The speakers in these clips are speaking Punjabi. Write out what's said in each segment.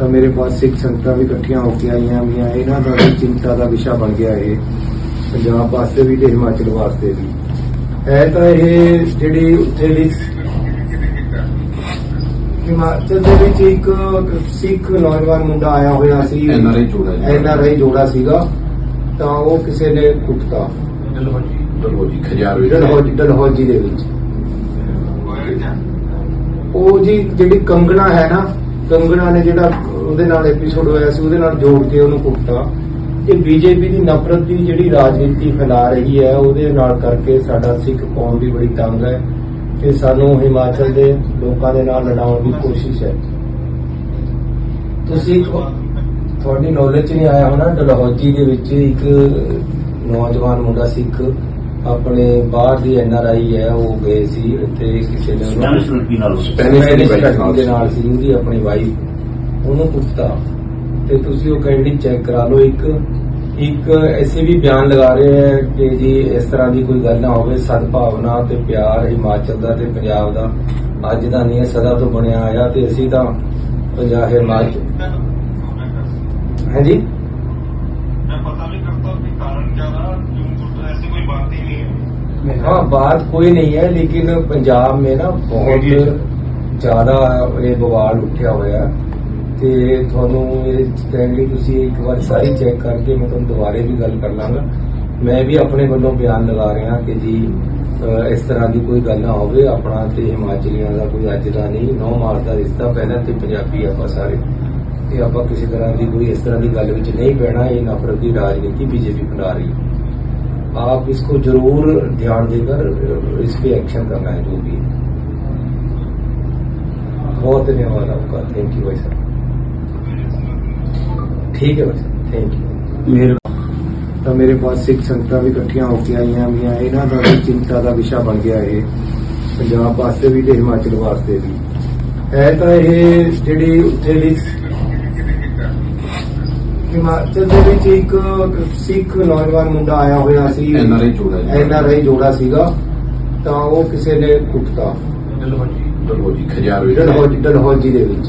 ਤਾਂ ਮੇਰੇ ਪਾਸ ਸਿੱਖ ਸੰਗਤਾਂ ਵੀ ਇਕੱਠੀਆਂ ਹੋ ਕੇ ਆਈਆਂ ਵੀਆਂ ਇਹਨਾਂ ਦਾ ਵੀ ਚਿੰਤਾ ਦਾ ਵਿਸ਼ਾ ਬਣ ਗਿਆ ਇਹ ਪੰਜਾਬ ਵਾਸਤੇ ਵੀ ਤੇ ਹਿਮਾਚਲ ਵਾਸਤੇ ਵੀ। ਹੈ ਤਾਂ ਇਹ ਜਿਹੜੀ ਉੱਥੇ ਦੀ ਹਿਮਾਚਲ ਦੇ ਵਿੱਚ ਇੱਕ ਸਿੱਖ ਨੌਜਵਾਨ ਮੁੰਡਾ ਆਇਆ ਹੋਇਆ ਸੀ। NRI ਜੋੜਾ। ਐਨਆਰਆਈ ਜੋੜਾ ਸੀਗਾ। ਤਾਂ ਉਹ ਕਿਸੇ ਨੇ ਕੁੱਟਤਾ। ਦਲਹੋਜੀ ਖਜਾਰ ਵਿੱਚ। ਡਲਹੌਜੀ ਡਲਹੌਜੀ ਦੇ ਵਿੱਚ। ਉਹ ਜੀ ਜਿਹੜੀ ਕੰਗਣਾ ਹੈ ਨਾ ਕੰਗਣਾ ਨੇ ਜਿਹੜਾ ਉਹਦੇ ਨਾਲ ਐਪੀਸੋਡ ਹੋਇਆ ਸੀ ਉਹਦੇ ਨਾਲ ਜੋੜ ਕੇ ਉਹਨੂੰ ਕੁੱਟਤਾ। ਇਹ ਬੀਜੇਪੀ ਦੀ ਨਫ਼ਰਤ ਦੀ ਜਿਹੜੀ ਰਾਜਨੀਤੀ ਫੈਲਾ ਰਹੀ ਹੈ ਉਹਦੇ ਨਾਲ ਕਰਕੇ ਸਾਡਾ ਸਿੱਖ ਕੌਮ ਵੀ ਬੜੀ ਤੰਗ ਹੈ ਤੇ ਸਾਨੂੰ ਹਿਮਾਚਲ ਦੇ ਲੋਕਾਂ ਦੇ ਨਾਲ ਲੜਾਉਣ ਦੀ ਕੋਸ਼ਿਸ਼ ਹੈ। ਤੁਸੀਂ ਤੁਹਾਡੀ ਨੌਲੇਜ ਨਹੀਂ ਆਇਆ ਹੋਣਾ ਡਲਹੌਜੀ ਦੇ ਵਿੱਚ ਇੱਕ ਨੌਜਵਾਨ ਮੁੰਡਾ ਸਿੱਖ ਆਪਣੇ ਬਾਹਰ ਦੀ ਐਨਆਰਆਈ ਹੈ ਉਹ ਗਏ ਸੀ ਉੱਥੇ ਕਿਸੇ ਨੇ ਉਹਨੂੰ- ਸਪੈਨਿਸ਼ ਲੜਕੀ ਨਾਲ। ਲੜਕੀ ਦੇ ਨਾਲ ਸੀ ਉਹਦੀ ਆਪਣੀ ਵਾਈਫ ਉਹਨੂੰ ਕੁੱਟਤਾ ਤੇ ਤੁਸੀਂ ਉਹ ਕੈਂਡੀ ਚੈੱਕ ਕਰਾ ਲਓ ਇੱਕ ਇੱਕ ਐਸੇ ਵੀ ਬਿਆਨ ਲਗਾ ਰਹੇ ਹੈ ਕਿ ਜੀ ਇਸ ਤਰ੍ਹਾਂ ਦੀ ਕੋਈ ਗੱਲ ਨਾ ਹੋਵੇ ਸਦਭਾਵਨਾ ਤੇ ਪਿਆਰ ਹਿਮਾਚਲ ਦਾ ਤੇ ਪੰਜਾਬ ਦਾ ਅੱਜ ਦਾ ਨਹੀਂ ਹੈ ਸਦਾ ਤੋਂ ਬਣਿਆ ਆਇਆ ਤੇ ਅਸੀਂ ਤਾਂ ਪੰਜਾਬ ਹਿਮਾਚਲ ਹਾਂਜੀ मैं पता नहीं करता कि कारण क्या था क्यों तो ऐसी कोई बात ही नहीं है हाँ बात कोई नहीं है लेकिन पंजाब में ना बहुत ਜ਼ਿਆਦਾ ਇਹ ਬਵਾਲ ਉੱਠਿਆ ਹੋਇਆ ਤੇ ਤੁਹਾਨੂੰ ਇਹ ਕਹਿੰਦੇ ਤੁਸੀਂ ਇੱਕ ਵਾਰ ਸਾਰੀ ਚੈੱਕ ਕਰਕੇ ਮੈਂ ਤੁਹਾਨੂੰ ਦੁਬਾਰੇ ਵੀ ਗੱਲ ਕਰ ਲਾਂਗਾ ਮੈਂ ਵੀ ਆਪਣੇ ਵੱਲੋਂ ਬਿਆਨ ਲਗਾ ਰਿਹਾ ਕਿ ਜੀ ਅਹ, ਇਸ ਤਰ੍ਹਾਂ ਦੀ ਕੋਈ ਗੱਲ ਨਾ ਹੋਵੇ ਆਪਣਾ ਤੇ ਹਿਮਾਚਲੀਆਂ ਦਾ ਕੋਈ ਅੱਜ ਦਾ ਨਹੀਂ ਨੌ ਮਾਰਚ ਦਾ ਰਿਸ਼ਤਾ ਪਹਿਲਾਂ ਤੇ ਪੰਜਾਬੀ ਆਪਾਂ ਸਾਰੇ ਇਹ ਆਪਾਂ ਕਿਸੇ ਤਰ੍ਹਾਂ ਦੀ ਕੋਈ ਇਸ ਤਰ੍ਹਾਂ ਦੀ ਗੱਲ ਵਿੱਚ ਨਹੀਂ ਪੈਣਾ ਇਹ ਨਫ਼ਰਤ ਦੀ ਰਾਜਨੀਤੀ ਬੀਜੇਪੀ ਬਣਾ ਰਹੀ ਹੈ आप इसको जरूर ध्यान देकर इस पे एक्शन करना है जो भी है बहुत धन्यवाद आपका थैंक यू भाई साहब ਠੀਕ ਹੈ ਬਸ ਥੈਂਕ ਯੂ ਮੇਰੇ ਤਾਂ ਮੇਰੇ ਪਾਸ ਸਿੱਖ ਸੰਗਤਾਂ ਵੀ ਇਕੱਠੀਆਂ ਹੋ ਕੇ ਆਈਆਂ ਵੀਆਂ ਇਹਨਾਂ ਦਾ ਵੀ ਚਿੰਤਾ ਦਾ ਵਿਸ਼ਾ ਬਣ ਗਿਆ ਇਹ ਪੰਜਾਬ ਵਾਸਤੇ ਵੀ ਤੇ ਹਿਮਾਚਲ ਵਾਸਤੇ ਵੀ। ਐ ਤਾਂ ਇਹ ਜਿਹੜੀ ਉੱਥੇ ਵੀ ਹਿਮਾਚਲ ਦੇ ਵਿੱਚ ਇੱਕ ਸਿੱਖ ਨੌਜਵਾਨ ਮੁੰਡਾ ਆਇਆ ਹੋਇਆ ਸੀ। ਐਨਆਰਆਈ ਜੋੜਾ ਜੋੜਾ ਸੀਗਾ ਤਾਂ ਉਹ ਕਿਸੇ ਨੇ ਕੁੱਟਤਾ। ਡਲਹੌਜੀ। ਡਲਹੌਜੀ ਖਜਾਰ ਵਿੱਚ। ਡਲਹੌਜੀ ਦੇ ਵਿੱਚ।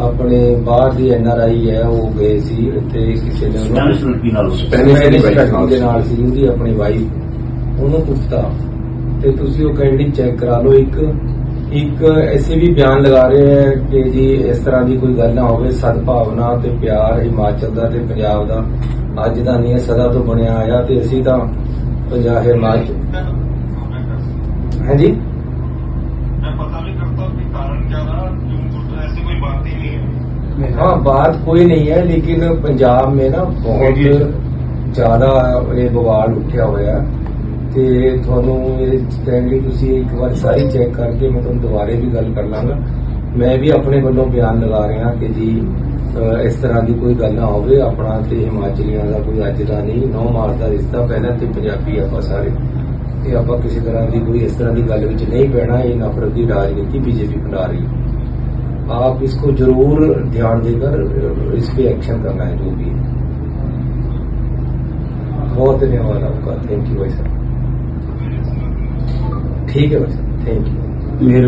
ਆਪਣੇ ਬਾਹਰ ਦੀ ਐਨਆਰਆਈ ਹੈ ਉਹ ਗਏ ਸੀ ਉੱਥੇ ਕਿਸੇ ਨੇ ਉਹਨੂੰ- ਸਪੈਨਿਸ਼ ਨਾਲ Spanish ਦੀ ਨਾਲ ਦੇ ਨਾਲ ਸੀ ਉਹਦੀ ਆਪਣੀ ਵਾਈਫ। ਉਹਨੂੰ ਕੁੱਟਤਾ ਤੇ ਤੁਸੀਂ ਉਹ ਕੈਂਡੀ ਚੈੱਕ ਕਰਾ ਲਓ ਇੱਕ ਇੱਕ ਐਸੇ ਵੀ ਬਿਆਨ ਲਗਾ ਰਹੇ ਹੈ ਕਿ ਜੀ ਇਸ ਤਰ੍ਹਾਂ ਦੀ ਕੋਈ ਗੱਲ ਨਾ ਹੋਵੇ ਸਦਭਾਵਨਾ ਤੇ ਪਿਆਰ ਹਿਮਾਚਲ ਦਾ ਤੇ ਪੰਜਾਬ ਦਾ ਅੱਜ ਦਾ ਨਹੀਂ ਹੈ ਸਦਾ ਤੋਂ ਬਣਿਆ ਆਇਆ ਤੇ ਅਸੀਂ ਤਾਂ ਪੰਜਾਬ ਹਿਮਾਚਲ। ਹਾਂਜੀ? है हाँ बात कोई नहीं है लेकिन पंजाब में ना बहुत ਜ਼ਿਆਦਾ ਇਹ ਬਵਾਲ ਉੱਠਿਆ ਹੋਇਆ ਤੇ ਤੁਹਾਨੂੰ ਇਹ ਕਹਿੰਦੇ ਤੁਸੀਂ ਇੱਕ ਵਾਰ ਸਾਰੀ ਚੈੱਕ ਕਰਕੇ ਮੈਂ ਤੁਹਾਨੂੰ ਦੁਬਾਰੇ ਵੀ ਗੱਲ ਕਰ ਲਾਂਗਾ ਮੈਂ ਵੀ ਆਪਣੇ ਵੱਲੋਂ ਬਿਆਨ ਲਗਾ ਰਿਹਾ ਕਿ ਜੀ ਅਹ, ਇਸ ਤਰ੍ਹਾਂ ਦੀ ਕੋਈ ਗੱਲ ਨਾ ਹੋਵੇ ਆਪਣਾ ਤੇ ਹਿਮਾਚਲੀਆਂ ਦਾ ਕੋਈ ਅੱਜ ਦਾ ਨਹੀਂ ਨੌ ਮਾਰਚ ਦਾ ਰਿਸ਼ਤਾ ਪਹਿਲਾਂ ਤੇ ਪੰਜਾਬੀ ਆਪਾਂ ਸਾਰੇ ਇਹ ਆਪਾਂ ਕਿਸੇ ਤਰ੍ਹਾਂ ਦੀ ਕੋਈ ਇਸ ਤਰ੍ਹਾਂ ਦੀ ਗੱਲ ਵਿੱਚ ਨਹੀਂ ਪੈਣਾ ਇਹ ਨਫ਼ਰਤ ਦੀ ਰਾਜਨੀਤੀ ਬੀਜੇਪੀ ਬਣਾ ਰਹੀ ਹੈ आप इसको ज़रूर ध्यान देकर, इस पर एक्शन करना है, जो भी। है बहुत धन्यवाद आपका। थैंक यू भाई साहब। ठीक है भाई साहब। Thank you